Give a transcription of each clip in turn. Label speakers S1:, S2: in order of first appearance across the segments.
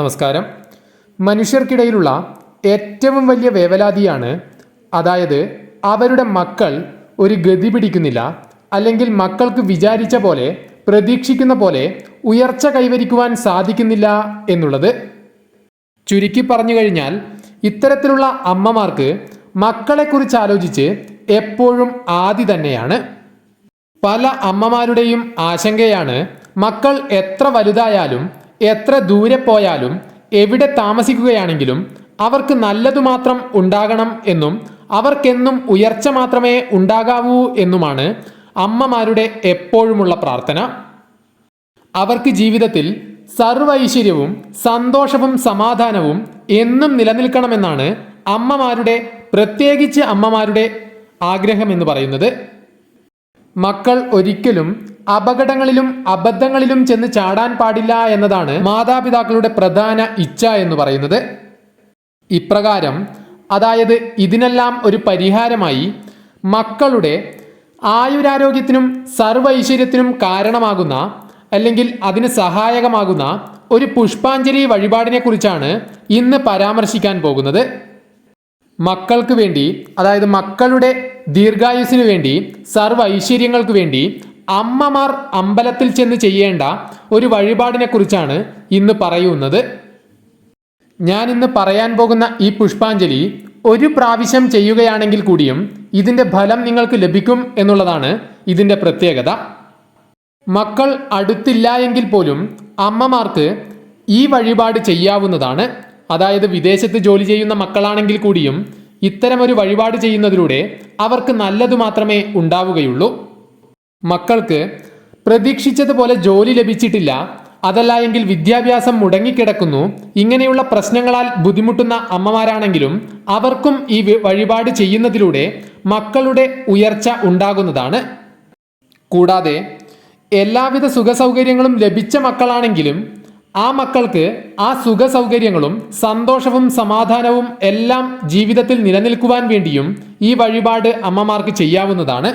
S1: നമസ്കാരം. മനുഷ്യർക്കിടയിലുള്ള ഏറ്റവും വലിയ വേവലാതിയാണ് അതായത് അവരുടെ മക്കൾ ഒരു ഗതി പിടിക്കുന്നില്ല അല്ലെങ്കിൽ മക്കൾക്ക് വിചാരിച്ച പോലെ പ്രതീക്ഷിക്കുന്ന പോലെ ഉയർച്ച കൈവരിക്കുവാൻ സാധിക്കുന്നില്ല എന്നുള്ളത്. ചുരുക്കി പറഞ്ഞു കഴിഞ്ഞാൽ ഇത്തരത്തിലുള്ള അമ്മമാർക്ക് മക്കളെക്കുറിച്ച് ആലോചിച്ച് എപ്പോഴും ആദി തന്നെയാണ്. പല അമ്മമാരുടെയും ആശങ്കയാണ് മക്കൾ എത്ര വലുതായാലും എത്ര ദൂരെ പോയാലും എവിടെ താമസിക്കുകയാണെങ്കിലും അവർക്ക് നല്ലതു മാത്രം ഉണ്ടാകണം എന്നും അവർക്കെന്നും ഉയർച്ച മാത്രമേ ഉണ്ടാകാവൂ എന്നുമാണ് അമ്മമാരുടെ എപ്പോഴുമുള്ള പ്രാർത്ഥന. അവർക്ക് ജീവിതത്തിൽ സർവൈശ്വര്യവും സന്തോഷവും സമാധാനവും എന്നും നിലനിൽക്കണമെന്നാണ് അമ്മമാരുടെ പ്രത്യേകിച്ച് അമ്മമാരുടെ ആഗ്രഹം എന്ന് പറയുന്നത്. മക്കൾ ഒരിക്കലും അപകടങ്ങളിലും അബദ്ധങ്ങളിലും ചെന്ന് ചാടാൻ പാടില്ല എന്നതാണ് മാതാപിതാക്കളുടെ പ്രധാന ഇച്ഛ എന്ന് പറയുന്നത്. ഇപ്രകാരം അതായത് ഇതിനെല്ലാം ഒരു പരിഹാരമായി മക്കളുടെ ആയുരാരോഗ്യത്തിനും സർവ ഐശ്വര്യത്തിനും കാരണമാകുന്ന അല്ലെങ്കിൽ അതിന് സഹായകമാകുന്ന ഒരു പുഷ്പാഞ്ജലി വഴിപാടിനെ കുറിച്ചാണ് ഇന്ന് പരാമർശിക്കാൻ പോകുന്നത്. മക്കൾക്ക് വേണ്ടി അതായത് മക്കളുടെ ദീർഘായുസിനു വേണ്ടി സർവ ഐശ്വര്യങ്ങൾക്ക് വേണ്ടി അമ്മമാർ അമ്പലത്തിൽ ചെന്ന് ചെയ്യേണ്ട ഒരു വഴിപാടിനെ കുറിച്ചാണ് ഇന്ന് പറയുന്നത്. ഞാൻ ഇന്ന് പറയാൻ പോകുന്ന ഈ പുഷ്പാഞ്ജലി ഒരു പ്രാവശ്യം ചെയ്യുകയാണെങ്കിൽ കൂടിയും ഇതിന്റെ ഫലം നിങ്ങൾക്ക് ലഭിക്കും എന്നുള്ളതാണ് ഇതിന്റെ പ്രത്യേകത. മക്കൾ അടുത്തില്ല എങ്കിൽ പോലും അമ്മമാർക്ക് ഈ വഴിപാട് ചെയ്യാവുന്നതാണ്. അതായത് വിദേശത്ത് ജോലി ചെയ്യുന്ന മക്കളാണെങ്കിൽ കൂടിയും ഇത്തരമൊരു വഴിപാട് ചെയ്യുന്നതിലൂടെ അവർക്ക് നല്ലതു മാത്രമേ ഉണ്ടാവുകയുള്ളൂ. മക്കൾക്ക് പ്രതീക്ഷിച്ചതുപോലെ ജോലി ലഭിച്ചിട്ടില്ല. അതല്ല എങ്കിൽ വിദ്യാഭ്യാസം മുടങ്ങിക്കിടക്കുന്നു. ഇങ്ങനെയുള്ള പ്രശ്നങ്ങളാൽ ബുദ്ധിമുട്ടുന്ന അമ്മമാരാണെങ്കിലും അവർക്കും ഈ വഴിപാട് ചെയ്യുന്നതിലൂടെ മക്കളുടെ ഉയർച്ച ഉണ്ടാകുന്നതാണ്. കൂടാതെ എല്ലാവിധ സുഖസൗകര്യങ്ങളും ലഭിച്ച മക്കളാണെങ്കിലും ആ മക്കൾക്ക് ആ സുഖ സൗകര്യങ്ങളും സന്തോഷവും സമാധാനവും എല്ലാം ജീവിതത്തിൽ നിലനിൽക്കുവാൻ വേണ്ടിയും ഈ വഴിപാട് അമ്മമാർക്ക് ചെയ്യാവുന്നതാണ്.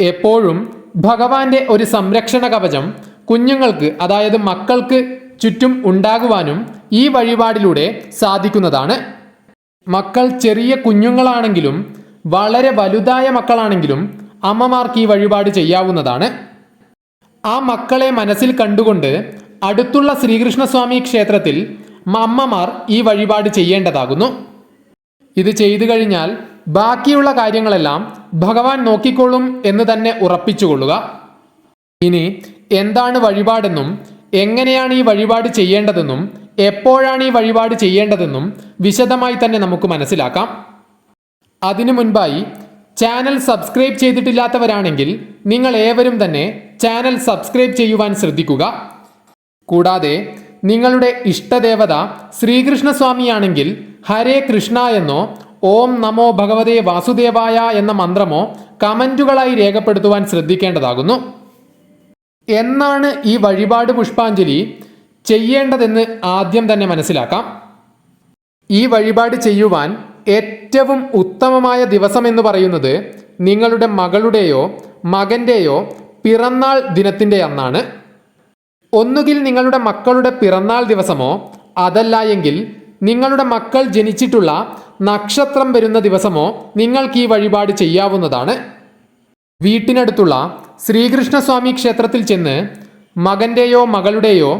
S1: എപ്പോഴും ഭഗവാന്റെ ഒരു സംരക്ഷണ കവചം കുഞ്ഞുങ്ങൾക്ക് അതായത് മക്കൾക്ക് ചുറ്റും ഉണ്ടാകുവാനും ഈ വഴിപാടിലൂടെ സാധിക്കുന്നതാണ്. മക്കൾ ചെറിയ കുഞ്ഞുങ്ങളാണെങ്കിലും വളരെ വലുതായ മക്കളാണെങ്കിലും അമ്മമാർക്ക് ഈ വഴിപാട് ചെയ്യാവുന്നതാണ്. ആ മക്കളെ മനസ്സിൽ കണ്ടുകൊണ്ട് അടുത്തുള്ള ശ്രീകൃഷ്ണസ്വാമി ക്ഷേത്രത്തിൽ അമ്മമാർ ഈ വഴിപാട് ചെയ്യേണ്ടതാകുന്നു. ഇത് ചെയ്തു കഴിഞ്ഞാൽ ബാക്കിയുള്ള കാര്യങ്ങളെല്ലാം ഭഗവാൻ നോക്കിക്കൊള്ളും എന്ന് തന്നെ ഉറപ്പിച്ചുകൊള്ളുക. ഇനി എന്താണ് വഴിപാടെന്നും എങ്ങനെയാണ് ഈ വഴിപാട് ചെയ്യേണ്ടതെന്നും എപ്പോഴാണ് ഈ വഴിപാട് ചെയ്യേണ്ടതെന്നും വിശദമായി തന്നെ നമുക്ക് മനസ്സിലാക്കാം. അതിനു മുൻപായി ചാനൽ സബ്സ്ക്രൈബ് ചെയ്തിട്ടില്ലാത്തവരാണെങ്കിൽ നിങ്ങൾ ഏവരും തന്നെ ചാനൽ സബ്സ്ക്രൈബ് ചെയ്യുവാൻ ശ്രദ്ധിക്കുക. കൂടാതെ നിങ്ങളുടെ ഇഷ്ടദേവത ശ്രീകൃഷ്ണസ്വാമിയാണെങ്കിൽ ഹരേ കൃഷ്ണ എന്നോ ഓം നമോ ഭഗവതേ വാസുദേവായ എന്ന മന്ത്രമോ കമന്റുകളായി രേഖപ്പെടുത്തുവാൻ ശ്രദ്ധിക്കേണ്ടതാകുന്നു. എന്നാണ് ഈ വഴിപാട് പുഷ്പാഞ്ജലി ചെയ്യേണ്ടതെന്ന് ആദ്യം തന്നെ മനസ്സിലാക്കാം. ഈ വഴിപാട് ചെയ്യുവാൻ ഏറ്റവും ഉത്തമമായ ദിവസം എന്ന് പറയുന്നത് നിങ്ങളുടെ മകളുടെയോ മകന്റെയോ പിറന്നാൾ ദിനത്തിന്റെ അന്നാണ്. ഒന്നുകിൽ നിങ്ങളുടെ മക്കളുടെ പിറന്നാൾ ദിവസമോ അതല്ല എങ്കിൽ നിങ്ങളുടെ മക്കൾ ജനിച്ചിട്ടുള്ള നക്ഷത്രം വരുന്ന ദിവസമോ നിങ്ങൾക്ക് ഈ വഴിപാട് ചെയ്യാവുന്നതാണ്. വീട്ടിനടുത്തുള്ള ശ്രീകൃഷ്ണസ്വാമി ക്ഷേത്രത്തിൽ ചെന്ന് മകന്റെയോ മകളുടെയോ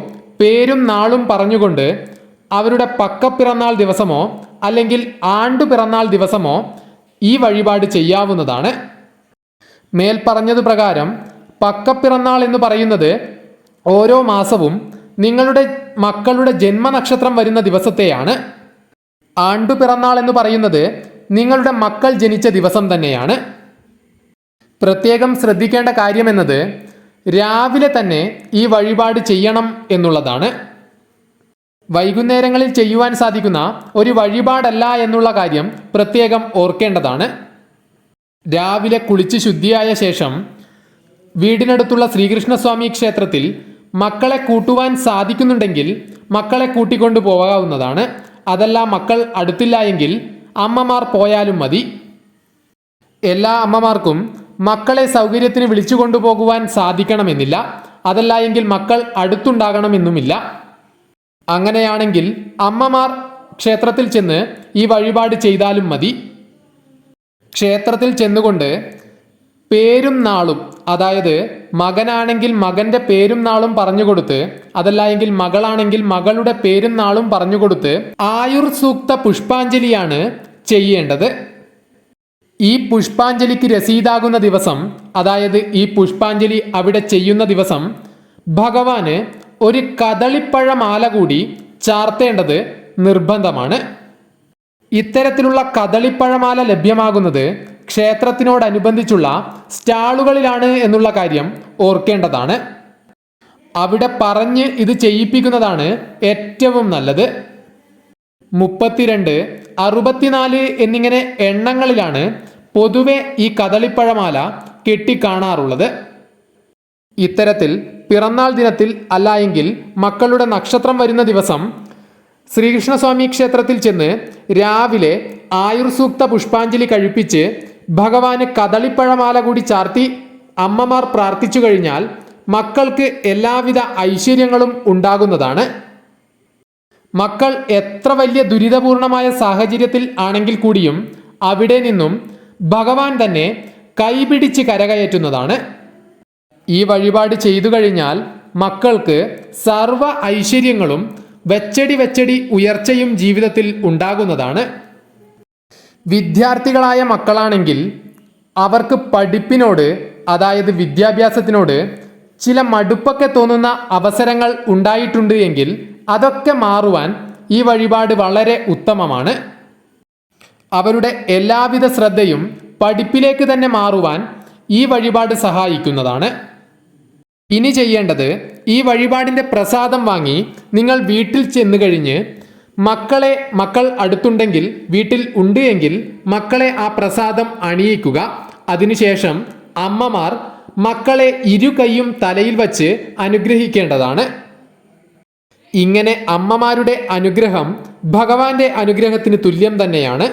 S1: പേരും നാളും പറഞ്ഞുകൊണ്ട് അവരുടെ പക്ക പിറന്നാൾ ദിവസമോ അല്ലെങ്കിൽ ആണ്ടു പിറന്നാൾ ദിവസമോ ഈ വഴിപാട് ചെയ്യാവുന്നതാണ്. മേൽപ്പറഞ്ഞതു പ്രകാരം പക്കപ്പിറന്നാൾ എന്ന് പറയുന്നത് ഓരോ മാസവും നിങ്ങളുടെ മക്കളുടെ ജന്മനക്ഷത്രം വരുന്ന ദിവസത്തെയാണ് ആണ്ടു പിറന്നാൾ എന്ന് പറയുന്നത് നിങ്ങളുടെ മക്കൾ ജനിച്ച ദിവസം തന്നെയാണ്. പ്രത്യേകം ശ്രദ്ധിക്കേണ്ട കാര്യം എന്നത് രാവിലെ തന്നെ ഈ വഴിപാട് ചെയ്യണം എന്നുള്ളതാണ്. വൈകുന്നേരങ്ങളിൽ ചെയ്യുവാൻ സാധിക്കുന്ന ഒരു വഴിപാടല്ല എന്നുള്ള കാര്യം പ്രത്യേകം ഓർക്കേണ്ടതാണ്. രാവിലെ കുളിച്ച് ശുദ്ധിയായ ശേഷം വീടിനടുത്തുള്ള ശ്രീകൃഷ്ണസ്വാമി ക്ഷേത്രത്തിൽ മക്കളെ കൂട്ടുവാൻ സാധിക്കുന്നുണ്ടെങ്കിൽ മക്കളെ കൂട്ടിക്കൊണ്ടു പോകാവുന്നതാണ്. അതല്ല മക്കൾ അടുത്തില്ല എങ്കിൽ അമ്മമാർ പോയാലും മതി. എല്ലാ അമ്മമാർക്കും മക്കളെ സൗകര്യത്തിന് വിളിച്ചു കൊണ്ടുപോകുവാൻ സാധിക്കണമെന്നില്ല. അതല്ല എങ്കിൽ മക്കൾ അടുത്തുണ്ടാകണമെന്നുമില്ല. അങ്ങനെയാണെങ്കിൽ അമ്മമാർ ക്ഷേത്രത്തിൽ ചെന്ന് ഈ വഴിപാട് ചെയ്താലും മതി. ക്ഷേത്രത്തിൽ ചെന്നുകൊണ്ട് പേരും നാളും അതായത് മകനാണെങ്കിൽ മകന്റെ പേരും നാളും പറഞ്ഞു കൊടുത്ത് അതല്ല എങ്കിൽ മകളാണെങ്കിൽ മകളുടെ പേരും നാളും പറഞ്ഞു കൊടുത്ത് ആയുർ സൂക്ത പുഷ്പാഞ്ജലിയാണ് ചെയ്യേണ്ടത്. ഈ പുഷ്പാഞ്ജലിക്ക് രസീതാകുന്ന ദിവസം അതായത് ഈ പുഷ്പാഞ്ജലി അവിടെ ചെയ്യുന്ന ദിവസം ഭഗവാന് ഒരു കദളിപ്പഴമാല കൂടി ചാർത്തേണ്ടത് നിർബന്ധമാണ്. ഇത്തരത്തിലുള്ള കദളിപ്പഴമാല ലഭ്യമാകുന്നത് ക്ഷേത്രത്തിനോടനുബന്ധിച്ചുള്ള സ്റ്റാളുകളിലാണ് എന്നുള്ള കാര്യം ഓർക്കേണ്ടതാണ്. അവിടെ പറഞ്ഞ് ഇത് ചെയ്യിപ്പിക്കുന്നതാണ് ഏറ്റവും നല്ലത്. മുപ്പത്തിരണ്ട് അറുപത്തിനാല് എന്നിങ്ങനെ എണ്ണങ്ങളിലാണ് പൊതുവെ ഈ കദളിപ്പഴമാല കെട്ടിക്കാണാറുള്ളത്. ഇത്തരത്തിൽ പിറന്നാൾ ദിനത്തിൽ അല്ല എങ്കിൽ മക്കളുടെ നക്ഷത്രം വരുന്ന ദിവസം ശ്രീകൃഷ്ണസ്വാമി ക്ഷേത്രത്തിൽ ചെന്ന് രാവിലെ ആയുർസൂക്ത പുഷ്പാഞ്ജലി കഴിപ്പിച്ച് ഭഗവാന് കദളിപ്പഴമാല കൂടി ചാർത്തി അമ്മമാർ പ്രാർത്ഥിച്ചു കഴിഞ്ഞാൽ മക്കൾക്ക് എല്ലാവിധ ഐശ്വര്യങ്ങളും ഉണ്ടാകുന്നതാണ്. മക്കൾ എത്ര വലിയ ദുരിതപൂർണമായ സാഹചര്യത്തിൽ ആണെങ്കിൽ കൂടിയും അവിടെ നിന്നും ഭഗവാൻ തന്നെ കൈപിടിച്ച് കരകയറ്റുന്നതാണ്. ഈ വഴിപാട് ചെയ്തു കഴിഞ്ഞാൽ മക്കൾക്ക് സർവ ഐശ്വര്യങ്ങളും വെച്ചടി വെച്ചടി ഉയർച്ചയും ജീവിതത്തിൽ ഉണ്ടാകുന്നതാണ്. വിദ്യാർത്ഥികളായ മക്കളാണെങ്കിൽ അവർക്ക് പഠിപ്പിനോട് അതായത് വിദ്യാഭ്യാസത്തിനോട് ചില മടുപ്പൊക്കെ തോന്നുന്ന അവസരങ്ങൾ ഉണ്ടായിട്ടുണ്ട് എങ്കിൽ അതൊക്കെ മാറുവാൻ ഈ വഴിപാട് വളരെ ഉത്തമമാണ്. അവരുടെ എല്ലാവിധ ശ്രദ്ധയും പഠിപ്പിലേക്ക് തന്നെ മാറുവാൻ ഈ വഴിപാട് സഹായിക്കുന്നതാണ്. ഇനി ചെയ്യേണ്ടത് ഈ വഴിപാടിന്റെ പ്രസാദം വാങ്ങി നിങ്ങൾ വീട്ടിൽ ചെന്നു കഴിഞ്ഞ് മക്കളെ മക്കൾ അടുത്തുണ്ടെങ്കിൽ വീട്ടിൽ ഉണ്ട് എങ്കിൽ മക്കളെ ആ പ്രസാദം അണിയിക്കുക. അതിനുശേഷം അമ്മമാർ മക്കളെ ഇരു കൈയും തലയിൽ വച്ച് അനുഗ്രഹിക്കേണ്ടതാണ്. ഇങ്ങനെ അമ്മമാരുടെ അനുഗ്രഹം ഭഗവാന്റെ അനുഗ്രഹത്തിന് തുല്യം തന്നെയാണ്.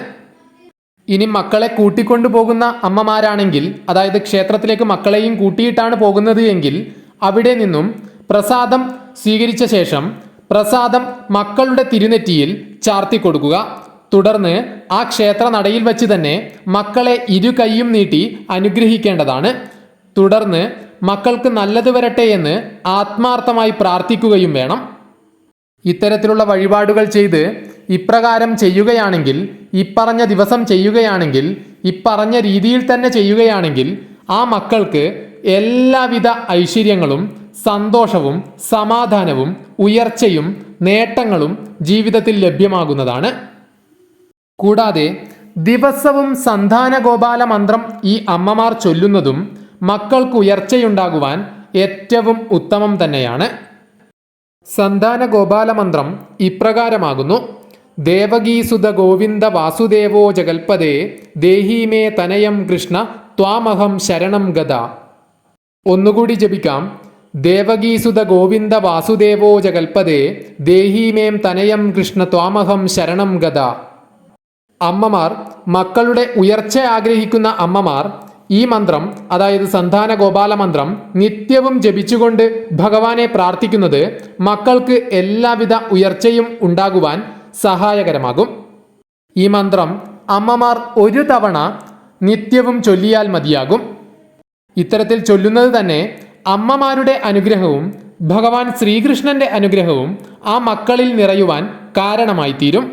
S1: ഇനി മക്കളെ കൂട്ടിക്കൊണ്ടു പോകുന്ന അമ്മമാരാണെങ്കിൽ അതായത് ക്ഷേത്രത്തിലേക്ക് മക്കളെയും കൂട്ടിയിട്ടാണ് പോകുന്നത് എങ്കിൽ അവിടെ നിന്നും പ്രസാദം സ്വീകരിച്ച ശേഷം പ്രസാദം മക്കളുടെ തിരുനെറ്റിയിൽ ചാർത്തി കൊടുക്കുക. തുടർന്ന് ആ ക്ഷേത്ര നടയിൽ വച്ച് തന്നെ മക്കളെ ഇരു കൈയും നീട്ടി അനുഗ്രഹിക്കേണ്ടതാണ്. തുടർന്ന് മക്കൾക്ക് നല്ലത് വരട്ടെ എന്ന് ആത്മാർത്ഥമായി പ്രാർത്ഥിക്കുകയും വേണം. ഇത്തരത്തിലുള്ള വഴിപാടുകൾ ചെയ്ത് ഇപ്രകാരം ചെയ്യുകയാണെങ്കിൽ ഇപ്പറഞ്ഞ ദിവസം ചെയ്യുകയാണെങ്കിൽ ഇപ്പറഞ്ഞ രീതിയിൽ തന്നെ ചെയ്യുകയാണെങ്കിൽ ആ മക്കൾക്ക് എല്ലാവിധ ഐശ്വര്യങ്ങളും സന്തോഷവും സമാധാനവും ഉയർച്ചയും നേട്ടങ്ങളും ജീവിതത്തിൽ ലഭ്യമാകുന്നതാണ്. കൂടാതെ ദിവസവും സന്താന ഗോപാല മന്ത്രം ഈ അമ്മമാർ ചൊല്ലുന്നതും മക്കൾക്ക് ഉയർച്ചയുണ്ടാകുവാൻ ഏറ്റവും ഉത്തമം തന്നെയാണ്. സന്താന ഗോപാല മന്ത്രം ഇപ്രകാരമാകുന്നു. ദേവഗീസുത ഗോവിന്ദ വാസുദേവോ ജഗൽപദേ ദേഹീമേ തനയം കൃഷ്ണ ത്വാമഹം ശരണം ഗത ഒന്നുകൂടി ജപിക്കാം. ദേവകീസുത ഗോവിന്ദ വാസുദേവോ ജഗൽപദേ ദേഹീമേം തനയം കൃഷ്ണ ത്വാമഹം ശരണം ഗത അമ്മമാർ മക്കളുടെ ഉയർച്ച ആഗ്രഹിക്കുന്ന അമ്മമാർ ഈ മന്ത്രം അതായത് സന്താന ഗോപാല മന്ത്രം നിത്യവും ജപിച്ചുകൊണ്ട് ഭഗവാനെ പ്രാർത്ഥിക്കുന്നത് മക്കൾക്ക് എല്ലാവിധ ഉയർച്ചയും ഉണ്ടാകുവാൻ സഹായകരമാകും. ഈ മന്ത്രം അമ്മമാർ ഒരു തവണ നിത്യവും ചൊല്ലിയാൽ മതിയാകും. ഇത്തരത്തിൽ ചൊല്ലുന്നത് തന്നെ അമ്മമാരുടെ അനുഗ്രഹവും ഭഗവാൻ ശ്രീകൃഷ്ണന്റെ അനുഗ്രഹവും ആ മക്കളിൽ നിറയുവാൻ കാരണമായി തീരും